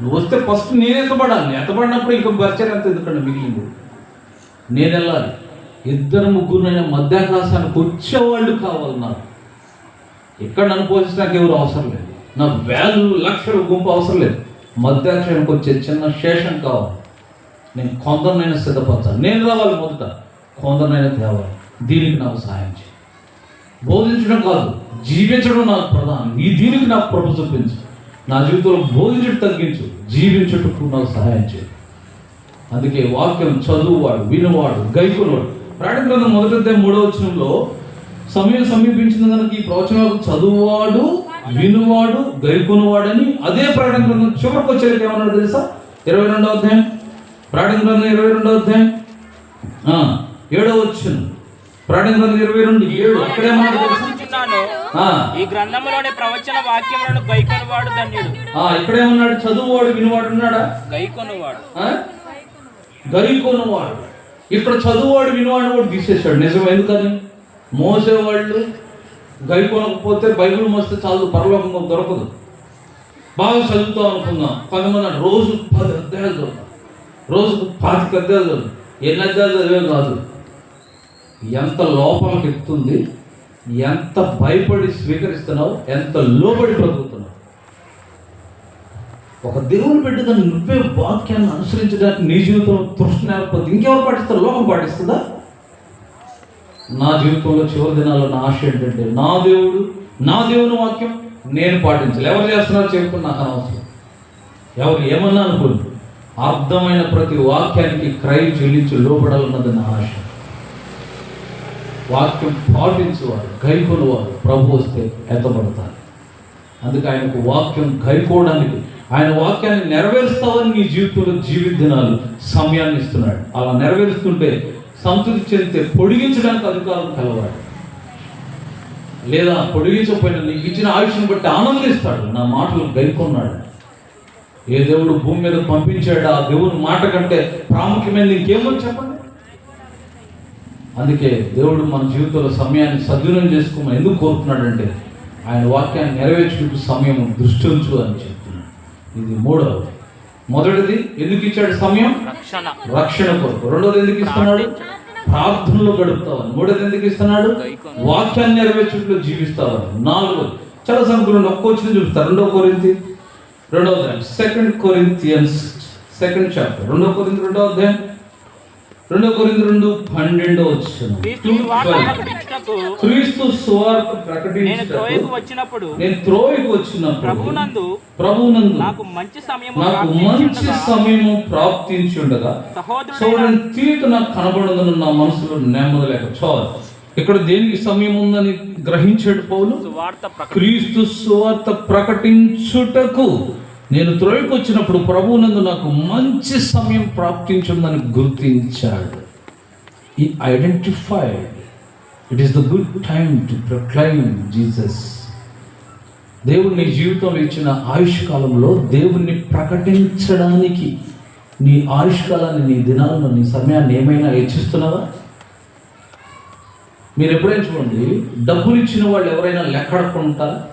నువ్వు వస్తే ఫస్ట్ నేను ఎత్తబడాలి. నేను ఎత్తబడినప్పుడు ఇంకా పరిచయం ఎంత? ఎందుకంటే మిగిలింది. నేను వెళ్ళాలి. ఇద్దరు ముగ్గురునైనా మధ్యాకాశానికి వచ్చేవాళ్ళు కావాలి నాకు. ఎక్కడ నన్ను పోషించడానికి ఎవరు అవసరం లేదు. నా వేలు లక్షల గుంపు అవసరం లేదు. మధ్యాక్షానికి వచ్చే చిన్న శేషం కావాలి. నేను కొందరినైనా సిద్ధపరచాలి. నేను రావాలి మొదట. కొందరినైనా తేవాలి. దీనికి నాకు సహాయం చేయి. బోధించడం కాదు జీవించడం నాకు ప్రధానం. ఈ దీనికి నాకు ప్రభు చూపించు. నా జీవితంలో బోధించడం తగ్గించు. జీవించుటకు నాకు సహాయం చేయి. అందుకే వాక్యం చదువువాడు వినువాడు గైకునవాడు. ప్రకటన గ్రంథం మొదటి అధ్యాయం మూడో వచనంలో సమయం సమీపించిన కనుక ఈ ప్రవచనాలు చదువువాడు వినువాడు గైకునవాడని అదే ప్రకటన గ్రంథం చివరికి వచ్చేది ఏమన్నాడు తెలుసా? ఇరవై రెండో అధ్యాయం. ప్రకటన గ్రంథం ఇరవై రెండో అధ్యాయం. ఏడో వచ్చిన ప్రకటన గ్రంథం ఇరవై రెండు ఏడు. అక్కడే మాట ఈ గ్రంథంలోని ప్రవచన వాక్యములను గైకొనువాడు ధన్యుడు. ఆ, ఇక్కడేమన్నాడు చదువువాడు వినువాడు ఉన్నాడా? గైకొనువాడు. ఆ? గరికొనవాడు ఇక్కడ చదువువాడు వినవాడు కూడా తీసేశాడు నిజం ఎందుకని? మోసేవాళ్ళు గైకొనకపోతే బైబిల్ మోస్తే చాలు పరలోకం దొరకదు. బాగా చదువుతాం అనుకుందాం. కొంతమంది రోజు పది అధ్యాయాలు చదువుతాం. రోజుకు పాతిక అధ్యాయాలు చదువు ఎన్ని అధ్యాయాలు చదివే కాదు. ఎంత లోపలికి ఎక్కుతుంది ఎంత భయపడి స్వీకరిస్తున్నావు ఎంత లోబడి బ్రతుకుతున్నావు. ఒక దేవుని బిడ్డగా నువ్వే వాక్యాన్ని అనుసరించడానికి నీ జీవితంలో తృష్ణ లేకపోతే ఇంకెవరు పాటిస్తారు? లోకం పాటిస్తుందా? నా జీవితంలో చివరి దినాల్లో నా ఆశ ఏంటంటే నా దేవుడు నా దేవుని వాక్యం నేను పాటించాలి. ఎవరు చేస్తున్నారో చెప్పుకుని నాకు అనవసరం. ఎవరు ఏమన్నా అనుకోండి అర్థమైన ప్రతి వాక్యానికి క్రయ చెల్లించి లోపడాలన్నది నా ఆశ. వాక్యం పాటించేవారు గైకొనేవారు ప్రభు వస్తే ఎత్తబడతారు అందుకే ఆయనకు వాక్యం గైకోవడానికి ఆయన వాక్యాన్ని నెరవేరుస్తావని నీ జీవితంలో జీవిత దినాలు సమయాన్ని ఇస్తున్నాడు. అలా నెరవేరుస్తుంటే సంతృప్తి చెందితే పొడిగించడానికి అధికారం కలవాడు. లేదా పొడిగించకపోయినా నీకు ఇచ్చిన ఆయుష్ని బట్టి ఆనందిస్తాడు. నా మాటలు గైకొన్నాడు. ఏ దేవుడు భూమి మీద పంపించాడు ఆ దేవుని మాట కంటే ప్రాముఖ్యమైనది ఇంకేమో చెప్పండి? అందుకే దేవుడు మన జీవితంలో సమయాన్ని సద్వినియోగం చేసుకోమని ఎందుకు కోరుతున్నాడంటే ఆయన వాక్యాన్ని నెరవేర్చుకుంటూ సమయం దృష్టి ఉంచు అని చెప్తున్నాడు. ఇది మూడవది మొదటిది ఎందుకు ఇచ్చాడు సమయం? రక్షణ. రక్షణ కొరకు. రెండోది ఎందుకు ఇస్తున్నాడు? ప్రార్థనలో గడుపుతావని. మూడోది ఎందుకు ఇస్తున్నాడు? వాక్యాన్ని నెరవేర్చుకుంటూ జీవిస్తావని. నాలుగోది చాలా సంఖ్యలు ఒక్క వచ్చిన చూపిస్తారు. రెండో కొరింతి రెండో అధ్యాయం. సెకండ్ కొరింతియన్స్ సెకండ్ చాప్టర్ రెండో కొరింతి రెండో అధ్యాయం. రెండో కొరింతి రెండు పన్నెండో వచ్చిన క్రీస్తు ప్రకటించటకు త్రోయకు వచ్చినప్పుడు నేను త్రోయికి వచ్చినప్పుడు ప్రభునందు ప్రభునందు నాకు మంచి సమయం నాకు మంచి సమయము ప్రాప్తించి ఉండగా సహోదరుడైన చూడండి తీటు నాకు కనబడదని నా మనసులో నెమ్మది లేక చాలు. ఇక్కడ దేనికి సమయం ఉందని గ్రహించాడు పౌలు? క్రీస్తు సువార్త ప్రకటించుటకు. నేను త్రోయికి వచ్చినప్పుడు ప్రభువునందు నాకు మంచి సమయం ప్రాప్తించుందని గుర్తించాడు. ఈ identified it is the good time to proclaim Jesus దేవుడు నీ జీవితంలో ఇచ్చిన ఆయుష్ కాలంలో దేవుణ్ణి ప్రకటించడానికి నీ ఆయుష్ కాలాన్ని నీ దినాలను నీ సమయాన్ని ఏమైనా హెచ్చిస్తున్నావా? మీరు ఎప్పుడైనా చూడండి డబ్బులు ఇచ్చిన వాళ్ళు ఎవరైనా లెక్కడకుంటారా?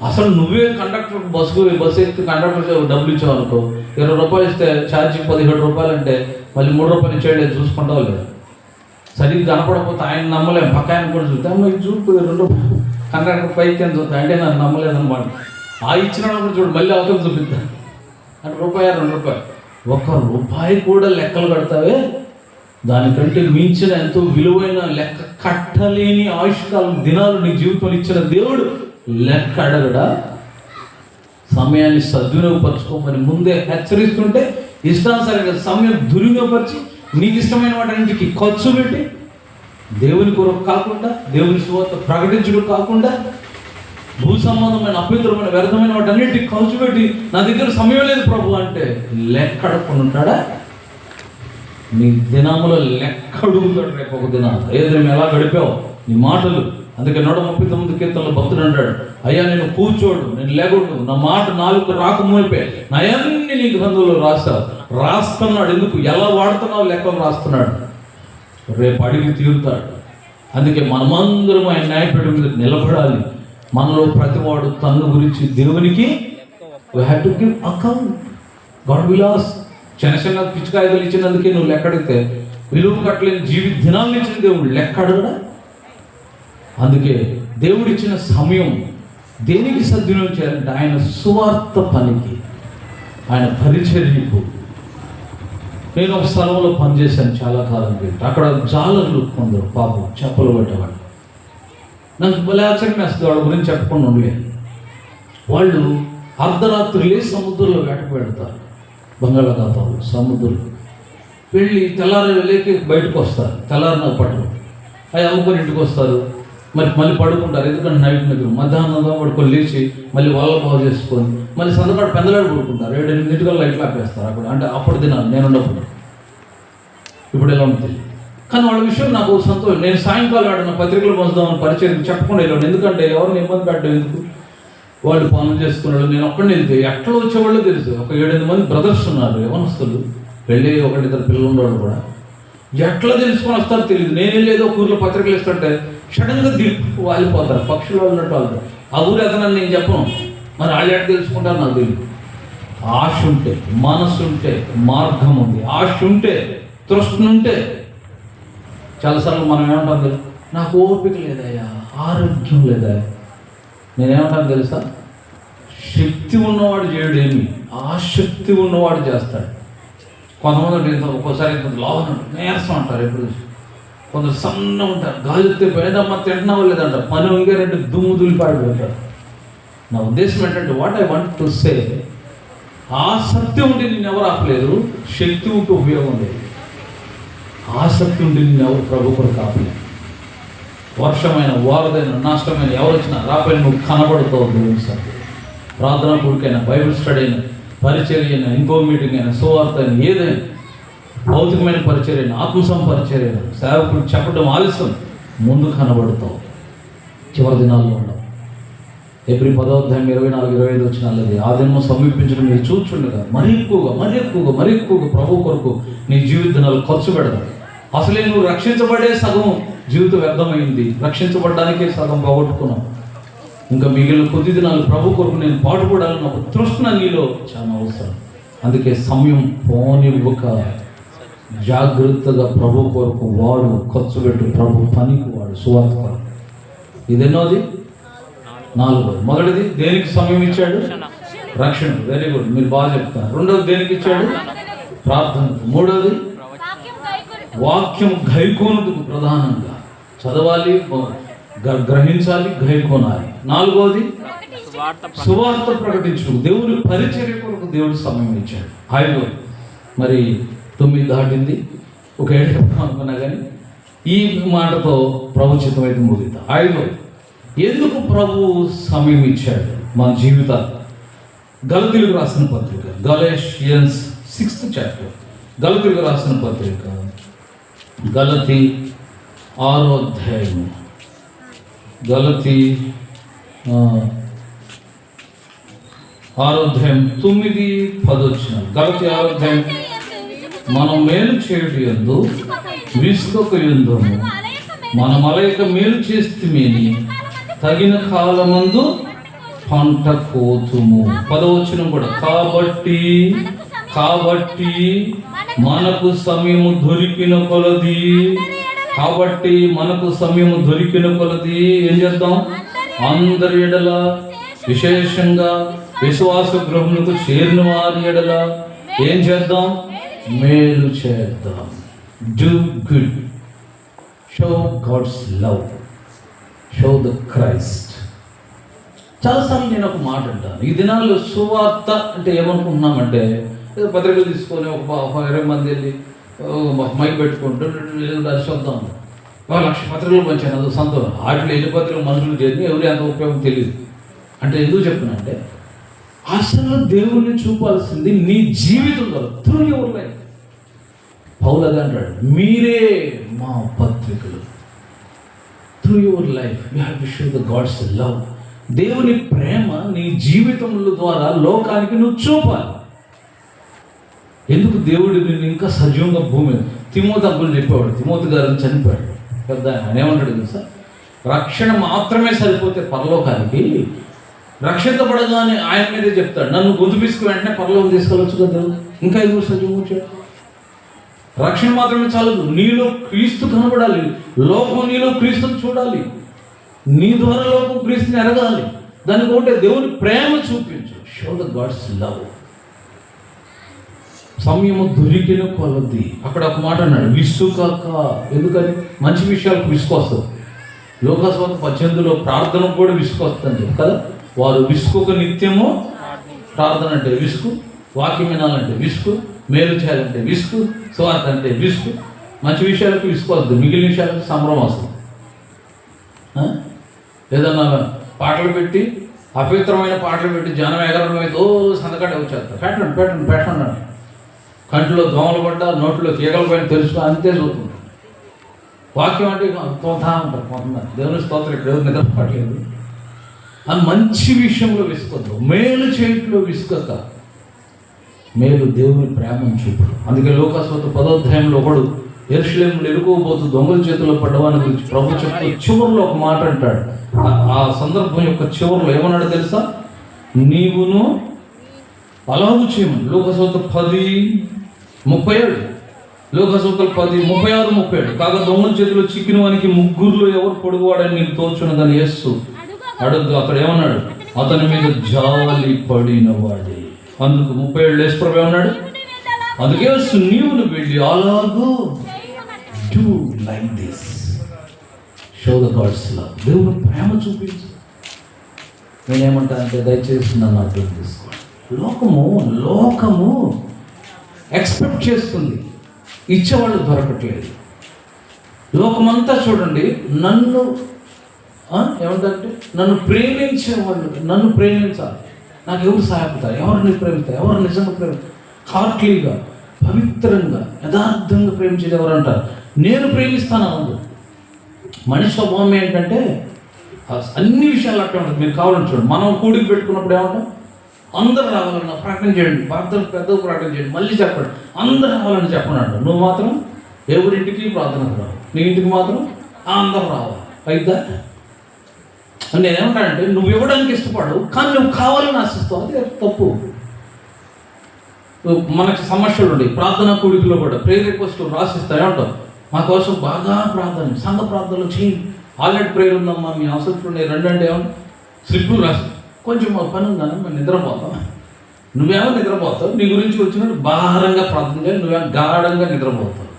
అసలు నువ్వే కండక్టర్ బస్సుకు బస్సు ఎక్కి కండక్టర్ డబ్బులు ఇచ్చావు అనుకో ఇరవై రూపాయలు ఇస్తే ఛార్జీ పదిహేడు రూపాయలు అంటే మళ్ళీ మూడు రూపాయలు ఇచ్చేయండి చూసుకుంటావు లేదు? సరిగ్గా కనపడకపోతే ఆయన నమ్మలేము పక్క ఆయన కూడా చూస్తే అమ్మ చూపు రెండు కండక్టర్ పైకి ఎంత చూస్తా అంటే నన్ను నమ్మలేదనమాట ఆ ఇచ్చిన కూడా చూడు మళ్ళీ అవతల చూపిస్తా. అంటే రూపాయి రెండు రూపాయలు. ఒక్క రూపాయి కూడా లెక్కలు కడతావే? దానికంటే మించిన ఎంతో విలువైన లెక్క కట్టలేని ఆయుష్కాలం దినాలు నీ జీవితంలో ఇచ్చిన దేవుడు లెక్క అడగడా? సమయాన్ని సద్వినియోగపరచుకోమని ముందే హెచ్చరిస్తుంటే ఇష్టానుసారంగా సమయం దుర్వినియోగపరిచి నీకు ఇష్టమైన వాటికి ఖర్చు పెట్టి దేవుని కొరకు కాకుండా దేవుని సువార్త ప్రకటించడం కాకుండా భూ సంబంధమైన అభ్యంతరమైన వ్యర్థమైన వాటన్నిటికి ఖర్చు పెట్టి నా దగ్గర సమయం లేదు ప్రభు అంటే లెక్క అడగకుండా ఉంటాడా? నీ దినములో లెక్క అడుగుతాడు రేపు ఒక దిన ఏదో ఎలా గడిపావు నీ మాటలు అందుకే నూట ముప్పై తొమ్మిది కీర్తనలో భక్తుడు అంటాడు అయ్యా నేను కూర్చోడు నేను లేకూడదు నా మాట నాలుగు రాకమోపే నా నయాన్ని నీ గ్రంథంలో రాస్తావు? రాస్తున్నాడు ఎందుకు? ఎలా వాడుతున్నావు? లెక్కలు రాస్తున్నాడు. రేపు అడిగి తీరుతాడు. అందుకే మనమందరం ఆయన న్యాయపేట మీద నిలబడాలి. మనలో ప్రతివాడు తన్ను గురించి దేవునికి we have to give account God Vilas. చిన్న చిన్న పిచ్చికాయలు ఇచ్చినందుకే నువ్వు లెక్కడితే విలువ కట్టలేని జీవి దినాలు ఇచ్చిన దేవుడు లెక్క అడగడా? అందుకే దేవుడిచ్చిన సమయం దేనికి సద్వినియోగం చేయాలంటే ఆయన సువార్త పనికి ఆయన పరిచర్యకు. నేను ఒక స్థలంలో పనిచేశాను చాలా కాలం క్రితం. అక్కడ జాలర్లు కొందరు పాపం చెప్పలు పెట్టేవాళ్ళు. నాకు భలే ఆశ్చర్యం వేస్తుంది వాళ్ళ గురించి చెప్పకుండా ఉండలేను వాళ్ళు అర్ధరాత్రులే సముద్రంలో వేటకు పెడతారు బంగాళాఖాతంలో సముద్రం. వెళ్ళి తెల్లారి లేక బయటకు వస్తారు. తెల్లారిన పట్టణం అవి అమ్ముకొని ఇంటికి వస్తారు. మరి మళ్ళీ పడుకుంటారు. ఎందుకంటే నైట్ నిద్ర మధ్యాహ్నంలో పడుకొని లేచి మళ్ళీ వాళ్ళ బాగు చేసుకొని మళ్ళీ సందకాడు పెందలాడు పడుకుంటారు. ఏడు ఎనిమిదింటికల్లా లైట్ ఆపేస్తారు. అక్కడ అంటే అప్పుడు తినాలి. నేను ఉన్నప్పుడు. ఇప్పుడు ఎలా ఉంటుంది కానీ వాళ్ళ విషయం నాకు సంతోషం. నేను సాయంకాలం ఆడిన పత్రికలు పంచుదామని పరిచయం చెప్పకుండా వెళ్ళాను. ఎందుకంటే ఎవరిని ఇబ్బంది పెట్టడం ఎందుకు? వాళ్ళు పనులు చేసుకున్నాడు నేను ఒక్కడిని వెళ్తే ఎట్లా వచ్చేవాళ్ళు తెలుసు. ఒక ఏడెనిమిది మంది బ్రదర్స్ ఉన్నారు యవనస్తులు. వెళ్ళి ఒకటిద్దరు పిల్లలు ఉండేవాళ్ళు కూడా. ఎట్లా తెలుసుకొని వస్తారో తెలియదు నేను వెళ్ళేదో ఒక ఊర్లో పత్రికలు ఇస్తుంటే సడన్గా దిప్పు వాలిపోతారు పక్షులు ఉన్నట్టు వాళ్ళు ఆ ఊరు నేను చెప్పను. మరి వాళ్ళు ఎట్లా తెలుసుకుంటారు నాకు తెలియదు ఆశ ఉంటే మనసు ఉంటే మార్గం ఉంది. ఆశ ఉంటే తృష్ణ ఉంటే చాలాసార్లు మనం ఏమంటాం తెలుసు? నాకు ఓపిక లేదయ్యా ఆరోగ్యం లేదా? నేనేమంటాను తెలుసా? శక్తి ఉన్నవాడు చేయడు ఏమి ఆసక్తి ఉన్నవాడు చేస్తాడు. కొంతమంది ఇంత ఒక్కోసారి ఇంత లాభం ఉంటారు నీరసం అంటారు ఎప్పుడు కొందరు సన్న ఉంటారు. గాలితే పోయేదమ్మా తింటున్నావు లేదంట. పని వంగారంటే దుమ్ము దులిపాడు నా ఉద్దేశం ఏంటంటే what I want to say ఆసక్తి ఉండి నిన్ను ఎవరు ఆపలేదు. శక్తి ఉంటే ఉపయోగం లేదు. ఆసక్తి ఉండి నిన్ను ఎవరు ప్రభు కొరకు ఆపలేదు. వర్షమైన వారదైన నష్టమైన ఎవరు వచ్చినా రాపై నువ్వు కనబడుతావు దేవుని సభ ప్రార్థన పూర్కైనా బైబిల్ స్టడీ అయినా పరిచర్య అయినా ఇంకో మీటింగ్ అయినా సువార్త అయినా ఏదైనా. భౌతికమైన పరిచర్య ఆత్మసం పరిచర్య సేవకులు సేవకుడు చెప్పడం ఆలస్యం. ముందు కనబడతాం చివరి దినాల్లో ఉండవు. ఏప్రిల్ పదోధ్యాయం ఇరవై నాలుగు ఇరవై ఐదు వచ్చిన అల్లది ఆ దినం సమీపించడం మీరు చూచుండగా మరీ ఎక్కువగా మరీ ఎక్కువగా మరీ ఎక్కువగా ప్రభు కొరకు నీ జీవిత దినాలు ఖర్చు పెడతావు అసలే నువ్వు రక్షించబడే సగం జీవితం వ్యర్థమైంది. రక్షించబడ్డానికే సగం పోగొట్టుకున్నావు ఇంకా మిగిలిన కొద్ది దినాలు ప్రభు కొరకు నేను పాటుపడాలని ఒక తృష్ణ నీలో చాలా అవసరం. అందుకే సమయం పోనివ్వక. జాగ్రత్తగా ప్రభు కొరకు వాడు ఖర్చు పెట్టు ప్రభు పనికి వాడు సువార్త కొరకు. ఇదెన్నోది? నాలుగోది. మొదటిది దేనికి సమయం ఇచ్చాడు? రక్షణ. వెరీ గుడ్ మీరు బాగా చెప్తారు రెండోది దేనికి ఇచ్చాడు? ప్రార్థన మూడోది వాక్యం కైకొనుట ప్రధానంగా. చదవాలి గ్రహించాలి గైకోనాలి నాలుగోది సువార్త ప్రకటించు దేవుని పరిచర్య కొరకు దేవుడు సమయం ఇచ్చాడు. ఐదోది మరి తొమ్మిది దాటింది. ఒక ఏడు అనుకున్నా కానీ ఈ మాటతో ప్రభుచితం అయితే ముగిద్దాం ఐదు ఎందుకు ప్రభు సమయం ఇచ్చాడు? మన జీవితాలు గలతీలకు రాసిన పత్రిక గలేషియన్స్ సిక్స్త్ చాప్టర్ గలతీలకు రాసిన పత్రిక గలతి ఆరో అధ్యాయము. గలతి ఆరోధ్యాయం తొమ్మిది పదొచ్చిన. గలతి ఆరోధ్యాయం మనం మేలు చేయుట ఎందు విసుకొక యుద్ధము మన మలయక మేలు చేస్తుమేని తగిన కాలమందు పంట కోతుము. పదవచనం కూడా కాబట్టి కాబట్టి మనకు సమయము దొరికిన కొలది. కాబట్టి మనకు సమయము దొరికిన కొలది. ఏం చేద్దాం? అందరి ఎడల విశేషంగా విశ్వాస గృహములకు చేరిన వారి ఎడల ఏం చేద్దాం? మేలు చేద్దాం. Do good show God's love show the Christ చాలాసార్లు నేను ఒక మాట అంటాను. ఈ దినాల్లో సువార్త అంటే ఏమనుకుంటున్నామంటే ఏదో పత్రికలు తీసుకొని ఒక ఇరవై మంది వెళ్ళి ఓ మైక్ పెట్టుకుంటూ చూద్దాం ఒక లక్ష పత్రికలు పంచాను అది సంతోషం. వాటిలో ఎన్ని పత్రికలు మనుషులు చేసి ఎవరు ఎంత ఉపయోగం తెలియదు. అంటే ఎందుకు చెప్పినంటే అసలు దేవుణ్ణి చూపాల్సింది నీ జీవితంలో త్రూ యువర్ లైఫ్ పౌలగా అంటాడు మీరే మా పత్రికలు. Through your life you have to show the God's love దేవుని ప్రేమ నీ జీవితముల ద్వారా లోకానికి నువ్వు చూపాలి. ఎందుకు దేవుడు నిన్ను ఇంకా సజీవంగా భూమి తిమోత అబ్బులు చెప్పేవాడు తిమోతి గారు చనిపోయాడు. పెద్ద ఆయన ఏమంటాడు తెలుసా? రక్షణ మాత్రమే సరిపోతే పరలోకానికి రక్షించబడగానే ఆయన మీదే చెప్తాడు. నన్ను గొంతుపిసుకు వెంటనే పరలోకి తీసుకెళ్ళొచ్చు కదా ఇంకా ఎందుకు సజీవించాడు రక్షణ మాత్రమే చాలదు. నీలో క్రీస్తు కనబడాలి. లోకం నీలో క్రీస్తుని చూడాలి. నీ ద్వారా లోకం క్రీస్తుని ఎరగాలి. దానికి ఒకటే దేవుని ప్రేమ చూపించు. షో ద గాడ్స్ లవ్ సమయము దొరికిన కొలది. అక్కడ ఒక మాట అన్నాడు విసుకాక ఎందుకని? మంచి విషయాలకు విసుకొస్తుంది లోకస్వాత పద్దెనిమిదిలో ప్రార్థనకు కూడా విసుకొస్తుంది కదా. వారు విసుకోక నిత్యము ప్రార్థన అంటే విసుకు వాక్యం వినాలంటే విసుకు మేలు చేయాలంటే విసుకు స్వార్థ అంటే విసుకు. మంచి విషయాలకు విసుకోవద్దు మిగిలిన విషయాలకు సంబరం వస్తుంది ఏదన్నా పాటలు పెట్టి అపవిత్రమైన పాటలు పెట్టి జనం ఎగరడం అయితే ఓ సందకాడే వచ్చేస్తారు పెట్టండి పెట్టండి పెట్టండి. కంటిలో దోమలు పడ్డా నోట్లో తీగలు పైన తెలుసు అంతే చూస్తుంటారు వాక్యం అంటే ఇక తోతా ఉంటారు కొంతమంది దేవుని స్తోత్రం ఇక్కడ నిద్రపడలేదు ఆ మంచి విషయంలో విసుకొద్దు. మేలు చేయట్లో విసుకక మేలు దేవుని ప్రేమను చూపు అందుకే లోకాస్వత పదోధ్యాయంలో ఒకడు ఎరుషులేములు ఎరుకోబోతూ దొంగల చేతిలో పడ్డవాని గురించి ప్రభు చెప్తూ చివరిలో ఒక మాట అంటాడు. ఆ- సందర్భం యొక్క చివరిలో ఏమన్నాడు తెలుసా? నీవును అలాగు చేయమని. లోకసూత పది ముప్పై ఏడు. లోకసూతలు పది ముప్పై ఆరు ముప్పై ఏడు. కాగా దొంగల చేతిలో చిక్కిన వానికి ముగ్గురులో ఎవరు పొడుగువాడని నీకు తోచున్నదని యేసు అడుగు అక్కడ ఏమన్నాడు? అతని మీద జాలి పడిన వాడి. అందుకు ముప్పై ఏళ్ళు వేసుప్రభు ఏమన్నాడు? అందుకే యేసు నీవును వెళ్ళి అలాగూ do like this show the God's love దేవుని ప్రేమ చూపించు. నేనేమంటానంటే దయచేసి నన్ను అర్థం చేసుకోండి లోకము లోకము ఎక్స్పెక్ట్ చేస్తుంది. ఇచ్చేవాళ్ళు దొరకట్లేదు. లోకమంతా చూడండి నన్ను ఏమంటారంటే నన్ను ప్రేమించేవాళ్ళు నన్ను ప్రేమించాలి. నాకు ఎవరు సహాయపడతారు? ఎవరిని ప్రేమిస్తారు? ఎవరు నిజంగా ప్రేమిస్తారు? హార్ట్లీగా పవిత్రంగా యథార్థంగా ప్రేమించేది ఎవరు అంటారు? నేను ప్రేమిస్తాను అనదు. మనిషి స్వభావం ఏంటంటే అన్ని విషయాలు అట్లా ఉంటుంది. మీరు కావాలని చూడండి. మనం కూడికి పెట్టుకున్నప్పుడు ఏమంటాం? అందరు రావాలన్నా ప్రకటన చేయండి. ప్రార్థన పెద్ద ప్రకటన చేయండి. మళ్ళీ చెప్పండి. అందరు రావాలని చెప్పనంట నువ్వు మాత్రం ఎవరింటికి ప్రార్థనకు రావు. నీ ఇంటికి మాత్రం అందరూ రావాలి. అయితే నేనేమన్నానంటే నువ్వు ఇవ్వడానికి ఇష్టపడవు కానీ నువ్వు కావాలని ఆశిస్తావు. అది తప్పు. మనకు సమస్యలు ఉండే ప్రార్థన కూడికలో కూడా ప్రేయర్ రిక్వెస్ట్ రాసిస్తాయి ఏమంటావు మా కోసం బాగా ప్రార్థన సంఘ ప్రార్థనలు చేయండి ఆల్రెడీ ప్రేయర్ ఉందమ్మా మీ అవసరం ఉన్నాయి. రెండు అంటే ఏమన్నా స్లిప్పులు రాసి కొంచెం మా పని ఉందని మేము నిద్రపోతాం. నువ్వేమో నిద్రపోతావు నీ గురించి వచ్చినట్టు భారంగా ప్రార్థన చేయాలి నువ్వేమో గాఢంగా నిద్రపోతావు.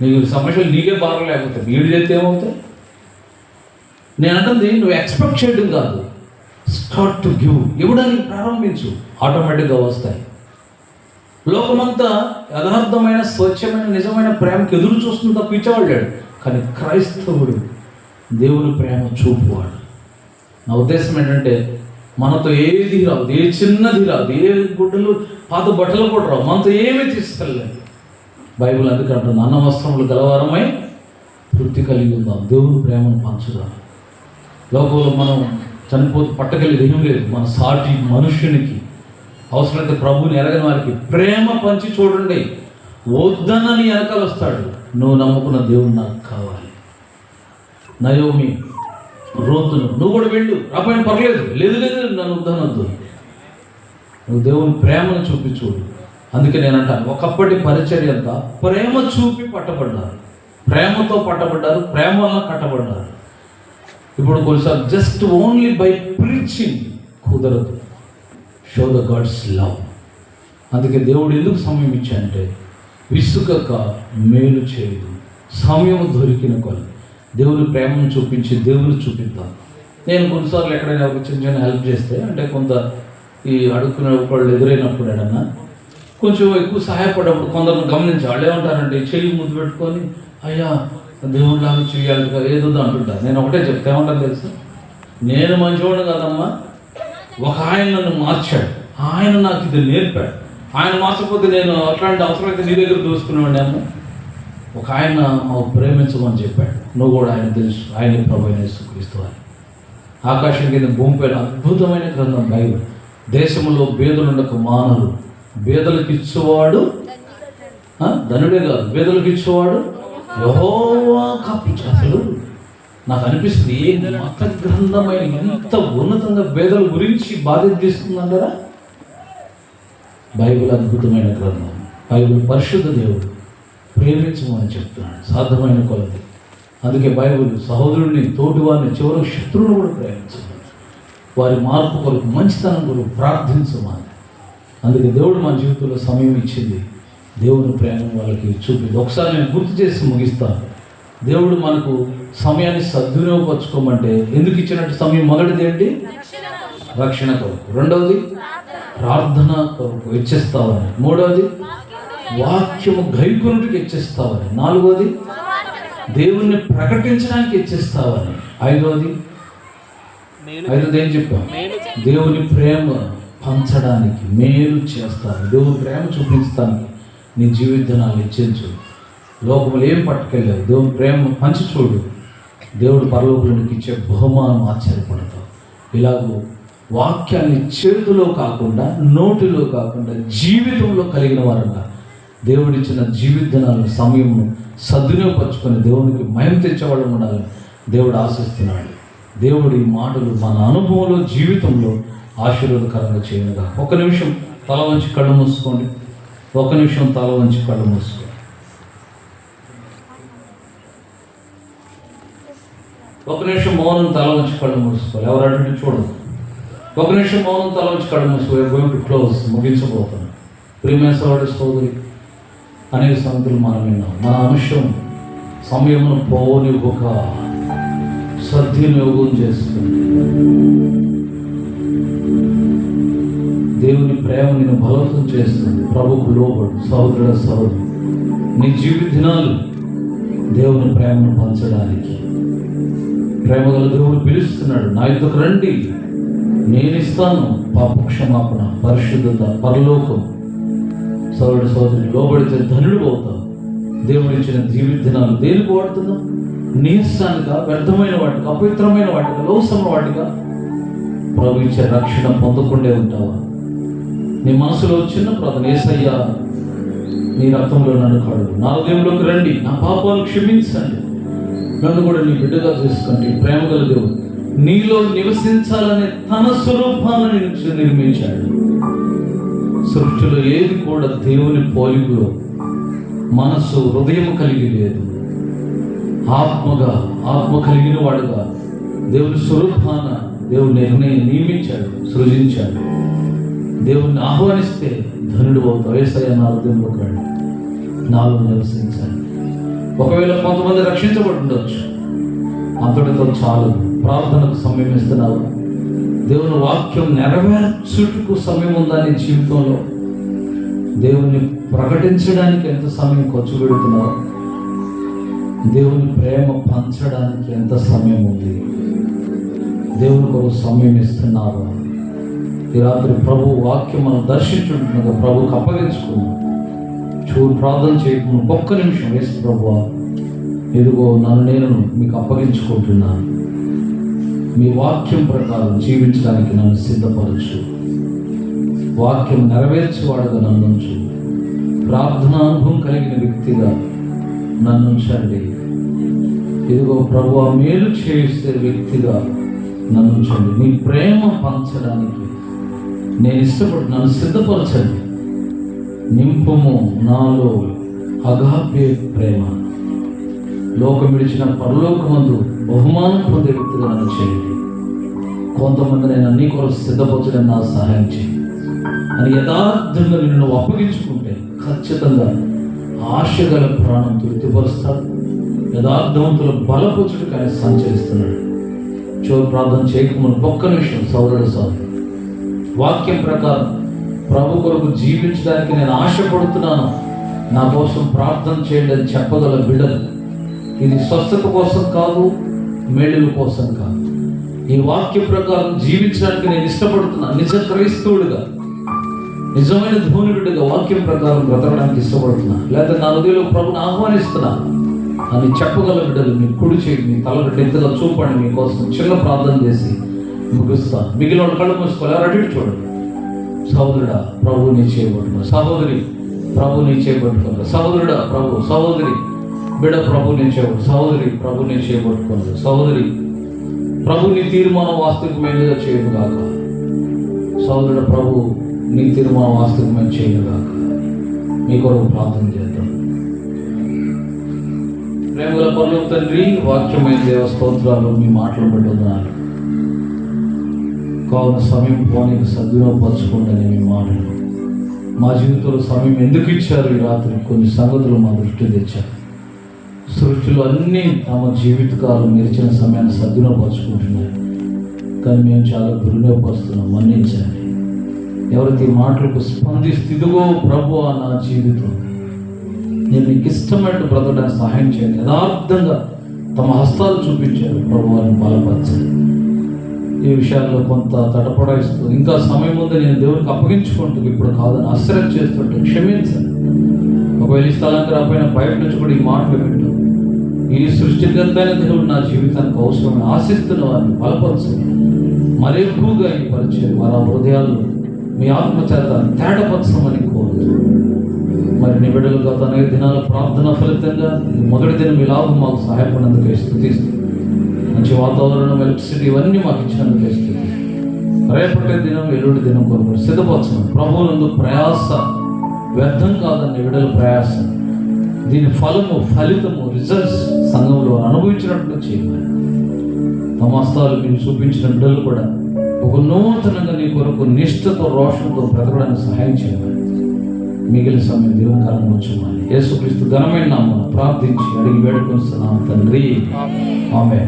నీ సమస్యలు నీకే భారం లేకపోతే వీడు చేస్తే ఏమవుతాయి? నేను అంటుంది నువ్వు ఎక్స్పెక్ట్ చేయడం కాదు. స్టార్ట్ టు గివ్ ఇవ్వడానికి ప్రారంభించు. ఆటోమేటిక్గా వస్తాయి. లోకమంతా యథార్థమైన స్వచ్ఛమైన నిజమైన ప్రేమకి ఎదురు చూస్తుంది తప్ప ఇచ్చేవాళ్ళాడు కానీ క్రైస్తవుడు దేవుని ప్రేమ చూపువాడు నా ఉద్దేశం ఏంటంటే మనతో ఏది రాదు ఏ చిన్నది రాదు ఏ గుడ్డలు పాత బట్టలు కూడా రావు. మనతో ఏమీ తీసుకెళ్ళలేదు. బైబిల్ అందుకే అంటుంది అన్న వస్త్రములు గలవారమై తృప్తి కలిగి ఉందాం. దేవుని ప్రేమను పంచుదాం. లోకంలో మనం చనిపోతూ పట్టగలిగేది ఏం లేదు. మన సాటి మనుష్యునికి అవసరమైతే ప్రభువుని ఎరగని వారికి ప్రేమ పంచి చూడండి. వద్దనని వెనకాల వస్తాడు. నువ్వు నమ్ముకున్న దేవుడు నాకు కావాలి. నయోమి రోతును నువ్వు కూడా వెళ్ళు. రాపోయిన పర్లేదు. లేదు లేదు నన్ను వద్దనొద్దు. నువ్వు దేవుని ప్రేమను చూపించుడు అందుకే నేను అంటాను ఒకప్పటి పరిచర్య అంతా ప్రేమ చూపి పట్టబడ్డారు. ప్రేమతో పట్టబడ్డారు. ప్రేమ వల్ల కట్టబడ్డారు. ఇప్పుడు కొన్నిసార్లు జస్ట్ ఓన్లీ బై ప్రీచింగ్ కుదరదు. షో ద గాడ్స్ లవ్ అందుకే దేవుడు ఎందుకు సమయం ఇచ్చాడంటే విసుకక మేలు చేయదు. సమయం దొరికిన కొలు దేవుని ప్రేమను చూపించి దేవుని చూపిద్దాం. నేను కొన్నిసార్లు ఎక్కడైనా ఒక చిన్న చిన్న హెల్ప్ చేస్తే అంటే కొంత ఈ అడుక్కునే ఒకళ్ళు ఎదురైనప్పుడు ఏడన్నా కొంచెం ఎక్కువ సహాయపడ్డప్పుడు కొందరు గమనించి వాళ్ళు ఏమంటారంటే చెయ్యి ముద్దు పెట్టుకొని అయ్యా దేవుడిలాగా చేయాలి కదా ఏదో అంటుంటారు నేను ఒకటే చెప్తా ఏమంటాను తెలుసు? నేను మంచివాడు కాదమ్మా. ఒక ఆయన నన్ను మార్చాడు. ఆయన నాకు ఇది నేర్పాడు. ఆయన మార్చకపోతే నేను అట్లాంటి అవసరమైతే నీ దగ్గర దోసుకునేవాడినేమో ఒక ఆయన మాకు ప్రేమించమని చెప్పాడు. నువ్వు కూడా ఆయన తెలుసు. ఆయన ప్రభు క్రీస్తు అని ఆకాశం కింద భూమిపైన అద్భుతమైన గ్రంథం బైబిల్. దేశంలో బేదలుండక మానవుడు బేదలకు ఇచ్చేవాడు ధనుడే కాదు. బేదలకు ఇచ్చేవాడు యహోవా కప్పించు అసలు నాకు అనిపిస్తుంది ఏ మత గ్రంథమైన ఇంత ఉన్నతంగా భేదల గురించి బాధ్యత తీసుకుందంటారా బైబిల్ అద్భుతమైన గ్రంథం. బైబిల్ పరిశుద్ధ దేవుడు. ప్రేమించమని చెప్తున్నాడు. సాధ్యమైన కొలది. అందుకే బైబుల్ సహోదరుడిని తోటివారిని చివరి శత్రువును కూడా ప్రేమించమని వారి మార్పు కొరకు మంచితనం కొరకు ప్రార్థించమని. అందుకే దేవుడు మా జీవితంలో సమయం ఇచ్చింది. దేవుని ప్రేమ వాళ్ళకి చూపింది ఒకసారి నేను గుర్తు చేసి ముగిస్తాను దేవుడు మనకు సమయాన్ని సద్వినియోగపరచుకోమంటే ఎందుకు ఇచ్చినట్టు సమయం మొదటిది ఏంటి? రక్షణ కొరకు. రెండవది ప్రార్థన కొరకు హెచ్చిస్తావని. మూడవది వాక్యము గైకునికి హెచ్చిస్తావని. నాలుగవది దేవుణ్ణి ప్రకటించడానికి హెచ్చిస్తావని. ఐదవది ఐదవది ఏం చెప్పాం? దేవుని ప్రేమ పంచడానికి మేలు చేస్తాను. దేవుని ప్రేమ చూపించడానికి. నీ జీవితాన్ని హెచ్చించు. లోకములు ఏం పట్టుకెళ్ళావు దేవుని ప్రేమ పంచి చూడు. దేవుడు పరలోకులకు ఇచ్చే బహుమానం ఆశ్చర్యపడతావు. ఇలాగూ వాక్యాన్ని చేతిలో కాకుండా నోటిలో కాకుండా జీవితంలో కలిగిన వారంగా దేవుడిచ్చిన జీవితనాలను సమయం సద్వినియోగపరచుకొని దేవునికి మయం తెచ్చేవాళ్ళు ఉండాలని దేవుడు ఆశిస్తున్నాడు. దేవుడి మాటలు మన అనుభవంలో జీవితంలో ఆశీర్వాదకరంగా చేయనుగా ఒక నిమిషం తల వంచి కళ్ళు మూసుకోండి. ఒక నిమిషం తల నుంచి కళ్ళు మూసుకో. ఒక నిమిషం మౌనం తల నుంచి కళ్ళు మూసుకోవాలి ఎవరు అటు చూడదు ఒక నిమిషం మౌనం తల నుంచి కళ్ళు మూసుకో. గోయింగ్ టు క్లోజ్ ముగించబోతున్నాం. ప్రియమైన సోదరి సోదరి అనేక సంగతులు మనం విన్నాం. మన అంశం సమయమును పోనివ్వక సద్వినియోగం చేస్తుంది. దేవుని ప్రేమ నేను బలవంతం చేస్తుంది. ప్రభుకు లోబడు సహోదరుడ సహోదరు. నీ జీవిత దినాలు దేవుని ప్రేమను పంచడానికి. ప్రేమ గల దేవుడు పిలుస్తున్నాడు. నా యుద్ధకు రండి. నేను ఇస్తాను. పాప క్షమాపణ పరిశుద్ధత పరలోకం. సోదరుడు సోదరుని లోబడితే ధనుడు అవుతావు దేవుడు ఇచ్చిన జీవిత దినాలు దేనికి వాడుతున్నావు? నీరసానిగా వ్యర్థమైన వాటిగా అపవిత్రమైన వాటిగా లోసమైన వాటిగా ప్రభు ఇచ్చే రక్షణ పొందకుండే ఉంటావా? నీ మనసులో చిన్న ప్రార్థన ఏసయ్యా నీ రక్తంలో నన్ను కడుగు నా హృదయంలోకి రండి నా పాపాలు క్షమించండి. నన్ను కూడా నీ బిడ్డగా చేసుకోండి ప్రేమ గల దేవుడు నీలో నివసించాలనే తన స్వరూపాన్ని నిర్మించాడు. సృష్టిలో ఏది కూడా దేవుని పోలిగు మనసు హృదయం కలిగి లేదు. ఆత్మగా ఆత్మ కలిగిన వాడుగా దేవుని స్వరూపాన దేవుడు నిర్ణయం నియమించాడు సృజించాడు. దేవుణ్ణి ఆహ్వానిస్తే ధనుడు అవుతావు. ఏసయ్య నా హృదయంలోకి రండి నాలో నివసించాలి. ఒకవేళ కొంతమంది రక్షించబడి ఉండొచ్చు. అంతటితో చాలు. ప్రార్థనకు సమయం ఇస్తున్నావు. దేవుని వాక్యం నెరవేర్చుటకు సమయం ఉందా నీ జీవితంలో? దేవుని ప్రకటించడానికి ఎంత సమయం ఖర్చు పెడుతున్నావు? దేవుని ప్రేమ పంచడానికి ఎంత సమయం ఉంది? దేవుని కొరకు సమయం ఇస్తున్నావా? ఈ రాత్రి ప్రభు వాక్యం మనం దర్శించుంటున్నాగా ప్రభుకి అప్పగించుకున్నాం చూడు ప్రార్థన చేయకుండా ఒక్క నిమిషం వేసి ప్రభు ఇదిగో నన్ను నేను మీకు అప్పగించుకుంటున్నాను. మీ వాక్యం ప్రకారం జీవించడానికి నన్ను సిద్ధపరచు. వాక్యం నెరవేర్చేవాడుగా నన్ను ఉంచు. ప్రార్థనా అనుభవం కలిగిన వ్యక్తిగా నన్ను ఉంచండి. ఇదిగో ప్రభు మేలు చేసే వ్యక్తిగా నన్ను ఉంచండి. మీ ప్రేమ పంచడానికి నేను ఇష్టపడు నన్ను సిద్ధపరచండి. నింపము నాలో అగాపే ప్రేమ. లోకం విడిచిన పరలోకమందు బహుమానం పొందే వ్యక్తిగా నన్ను చేయండి. కొంతమంది నేను అన్ని కొరకు సిద్ధపరచడం నా సహాయం చేయండి. అని యథార్థంగా నిన్ను అప్పగించుకుంటే ఖచ్చితంగా ఆశగల ప్రాణం తృప్తిపరుస్తాడు. యథార్థవంతుల బలపరచుడికి ఆయన సంచరిస్తున్నాడు. చోరు ప్రార్థన చేయకముందు ఒక్క నిమిషం సౌరుడు సౌరుడు వాక్యం ప్రకారం ప్రభు కొరకు జీవించడానికి నేను ఆశపడుతున్నాను. నా కోసం ప్రార్థన చేయండి అని చెప్పగల బిడ్డలు. ఇది స్వస్థత కోసం కాదు మేలుల కోసం కాదు. ఈ వాక్య ప్రకారం జీవించడానికి నేను ఇష్టపడుతున్నాను. నిజ క్రైస్తవుడిగా నిజమైన ధోని బిడ్డగా వాక్యం ప్రకారం బ్రతకడానికి ఇష్టపడుతున్నా లేదా నా హృదయంలో ప్రభుని ఆహ్వానిస్తున్నా అని చెప్పగల బిడ్డలు మీ కుడి చేయి మీ తల బిడ్డ ఎంతగా చూపండి. మీకోసం చిన్న ప్రార్థన చేసి ముగిస్తాను మిగిలిన వాళ్ళు కళ్ళు మూసుకోవాలి ఎవరు అటు చూడండి సహోదరుడా ప్రభు నీ చేయబట్టుకో సహోదరి ప్రభు నీ చేయబట్టుకో సహోదరుడా ప్రభు సహోదరి బిడ ప్రభు నీ చేయబడు సహోదరి ప్రభు నీ చేయబట్టుకోదు సహోదరి ప్రభు నీ తీర్మానం వాస్తవికమైనదిగా చేయను కాక సహోదరుడు ప్రభు నీ తీర్మానం వాస్తవికమైన చేయను కాక మీ కొరకు ప్రార్థన చేద్దాం. ప్రేమల పనులు తండ్రి వాక్యమైన దేవ స్తోత్రాలు మీ మాటలు పెట్టున్నారు కావున సమయం పోనీకి సద్వినియోగపరచుకోండి అని మీ మాటలు మా జీవితంలో సమయం ఎందుకు ఇచ్చారు? ఈ రాత్రి కొన్ని సంగతులు మా దృష్టి తెచ్చారు. సృష్టిలో అన్నీ తమ జీవితకాలం నిలిచిన సమయాన్ని సద్వినియోగపరచుకుంటున్నారు కానీ మేము చాలా దుర్వినియోగపరుస్తున్నాం. మన్నించండి. ఎవరైతే మాటలకు స్పందిస్థితిగో ప్రభు నా జీవితం. నేను నీకు ఇష్టమైన బ్రతకడానికి సహాయం చేయండి. యథార్థంగా తమ హస్తాలు చూపించారు. ప్రభు వారిని బలపరచండి ఈ విషయాల్లో కొంత తటపడాయిస్తూ ఇంకా సమయం ఉంది నేను దేవునికి అప్పగించుకుంటూ ఇప్పుడు కాదని అశ్రద్ధ చేస్తుంటే క్షమించండి. ఒకవేళ ఈ స్థలానికి రాకపోయినా బయట నుంచి కూడా ఈ మాటలు వింటూ ఈ సృష్టికర్తైన దేవుడు నా జీవితానికి అవసరమైన ఆశిస్తున్న వారిని బలపరచు మరి ఎక్కువగా ఈ పరిచయం వారి హృదయాల్లో మీ ఆత్మచేతాన్ని తేటపరచమని కోరుతూ. మరి నిబిడలుగా తన గత అనేక దినాల ప్రార్థన ఫలితంగా మొదటి దినం ఇలాగ మాకు సహాయపడినందుకు స్థుతిస్తుంది మంచి వాతావరణం ఎలక్ట్రిసిటీ ఇవన్నీ మాకు ఇచ్చినందుకు స్థుతి రేపటి దినం ఎల్లుండి దినం కొరకు సిద్ధపరచమని ప్రభువునందు ప్రయాస వ్యర్థం కాదని విడల ప్రయాస. దీని ఫలము ఫలితము రిజల్ట్స్ సంఘంలో అనుభవించినట్లు చేయమని. తమస్తాలు మీరు చూపించిన బిడ్డలు కూడా ఒక నూతనంగా నీ కొరకు నిష్ఠతో రోషంతో బ్రతకడానికి సహాయం చేయమని. మిగిలిన సమయం దేవుని కాలం వచ్చమని యేసుక్రీస్తు ఘనమైన ప్రార్థించి అడిగి వేడుకొస్తున్నాం తండ్రి. ఆమె